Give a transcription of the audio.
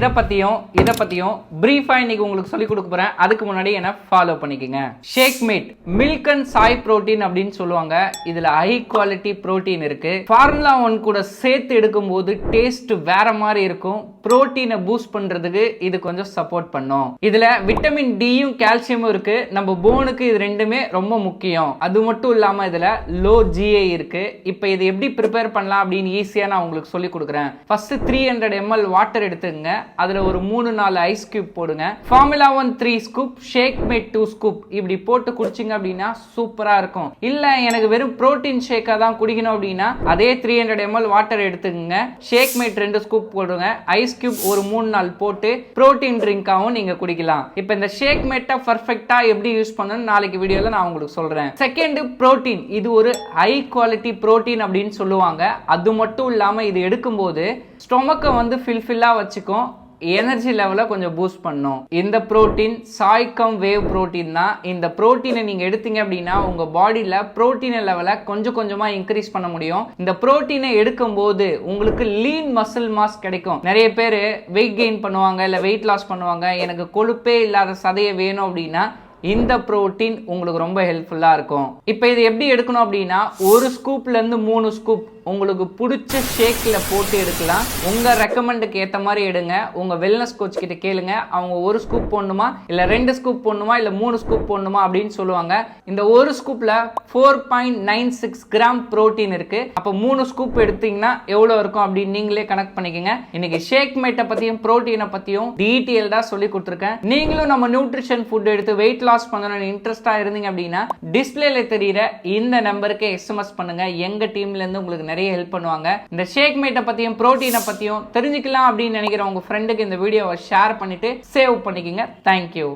இதை பற்றியும் இதை பற்றியும் ப்ரீஃபாக இன்னைக்கு உங்களுக்கு சொல்லிக் கொடுக்க போகிறேன் அதுக்கு முன்னாடி என்ன ஃபாலோ பண்ணிக்கோங்க. Shake mate milk and soy protein அப்படின்னு சொல்லுவாங்க. இதில் ஹை குவாலிட்டி புரோட்டீன் இருக்குது ஃபார்முலா ஒன் கூட சேர்த்து எடுக்கும்போது டேஸ்ட் வேற மாதிரி இருக்கும். ப்ரோட்டீனை பூஸ்ட் பண்ணுறதுக்கு இது கொஞ்சம் சப்போர்ட் பண்ணும். இதில் விட்டமின் டியும் கால்சியமும் இருக்குது நம்ம போனுக்கு இது ரெண்டுமே ரொம்ப முக்கியம். அது மட்டும் இல்லாமல் இதில் லோ ஜிஏ இருக்குது இப்போ இது எப்படி ப்ரிப்பேர் பண்ணலாம் அப்படின்னு ஈஸியாக நான் உங்களுக்கு சொல்லி கொடுக்குறேன். First three hundred ml water எடுத்துக்கங்க. அதில் ஒரு மூணு நாலு ஐஸ் கியூப் போடுங்க. Formula one three scoop shake mate two scoop இப்படி போட்டு குடிச்சிங்க அப்படின்னா சூப்பராக இருக்கும். இல்லை எனக்கு வெறும் ப்ரோட்டீன் ஷேக்காக தான் குடிக்கணும் அப்படின்னா அதே த்ரீ ஹண்ட்ரட் எம்எல் வாட்டர் எடுத்துக்கோங்க. ஷேக் மேட் ரெண்டு ஸ்கூப் போடுங்க. ஐஸ் கியூப் ஒரு மூணு நாள் போட்டு ப்ரோட்டீன் ட்ரிங்காகவும் நீங்கள் குடிக்கலாம். இப்போ இந்த ஷேக் மேட்டை பர்ஃபெக்டாக எப்படி யூஸ் பண்ணணும்னு நாளைக்கு வீடியோவில் நான் உங்களுக்கு சொல்கிறேன் செகண்ட் புரோட்டீன் இது ஒரு ஹை குவாலிட்டி புரோட்டீன் அப்படின்னு சொல்லுவாங்க. அது மட்டும் இல்லாமல் இது எடுக்கும்போது ஸ்டொமக்கை வந்து ஃபில்ஃபில்லாக வச்சுக்கும். எனர்ஜி லெவலை கொஞ்சம் பூஸ்ட் பண்ணும். இந்த புரோட்டீன் சாய்கம் வேவ் புரோட்டீன் தான். இந்த ப்ரோட்டீனை நீங்கள் எடுத்தீங்க அப்படின்னா உங்கள் பாடியில் புரோட்டீன் லெவலை கொஞ்சம் கொஞ்சமாக இன்க்ரீஸ் பண்ண முடியும். இந்த ப்ரோட்டீனை எடுக்கும்போது உங்களுக்கு லீன் மசில் மாஸ் கிடைக்கும். நிறைய பேர் வெயிட் கெயின் பண்ணுவாங்க இல்லை வெயிட் லாஸ் பண்ணுவாங்க. எனக்கு கொழுப்பே இல்லாத சதையை வேணும் அப்படின்னா இந்த புரோட்டீன் உங்களுக்கு ரொம்ப ஹெல்ப்ஃபுல்லாக இருக்கும். இப்போ இது எப்படி எடுக்கணும் அப்படின்னா ஒரு ஸ்கூப்லேருந்து மூணு ஸ்கூப் உங்களுக்கு பிடிச்ச ஷேக்கில் போட்டு எடுக்கலாம். உங்கள் ரெக்கமெண்டுக்கு ஏற்ற மாதிரி எடுங்க. உங்கள் வெல்னஸ் கோச் கிட்ட கேளுங்க. அவங்க ஒரு ஸ்கூப் போடணுமா இல்லை ரெண்டு ஸ்கூப் போடணுமா இல்லை மூணு ஸ்கூப் போடணுமா அப்படின்னு சொல்லுவாங்க. இந்த ஒரு ஸ்கூப்பில் four point nine six gram protein இருக்குது அப்போ மூணு ஸ்கூப் எடுத்தீங்கன்னா எவ்வளோ இருக்கும் அப்படின்னு நீங்களே கனெக்ட் பண்ணிக்கோங்க. இன்னைக்கு ஷேக் மேட்டை பற்றியும் ப்ரோட்டீனை பற்றியும் டீட்டெயில்டாக சொல்லி கொடுத்துருக்கேன். நீங்களும் நம்ம நியூட்ரிஷன் ஃபுட் எடுத்து வெயிட் லாஸ் பண்ணணும்னு இன்ட்ரெஸ்டாக இருந்தீங்க அப்படின்னா டிஸ்பிளேல தெரியிற இந்த நம்பருக்கு எஸ்எம்எஸ் பண்ணுங்க. எங்க டீம்ல இருந்து உங்களுக்கு நிறைய ஹெல்ப் பண்ணுவாங்க. இந்த ஷேக் மேட்டை பத்தியும் புரோட்டீனை பத்தியும் தெரிஞ்சுக்கலாம் அப்படின்னு நினைக்கிற உங்க ஃப்ரெண்டுக்கு இந்த வீடியோவை ஷேர் பண்ணிட்டு சேவ் பண்ணிக்கோங்க. தேங்க்யூ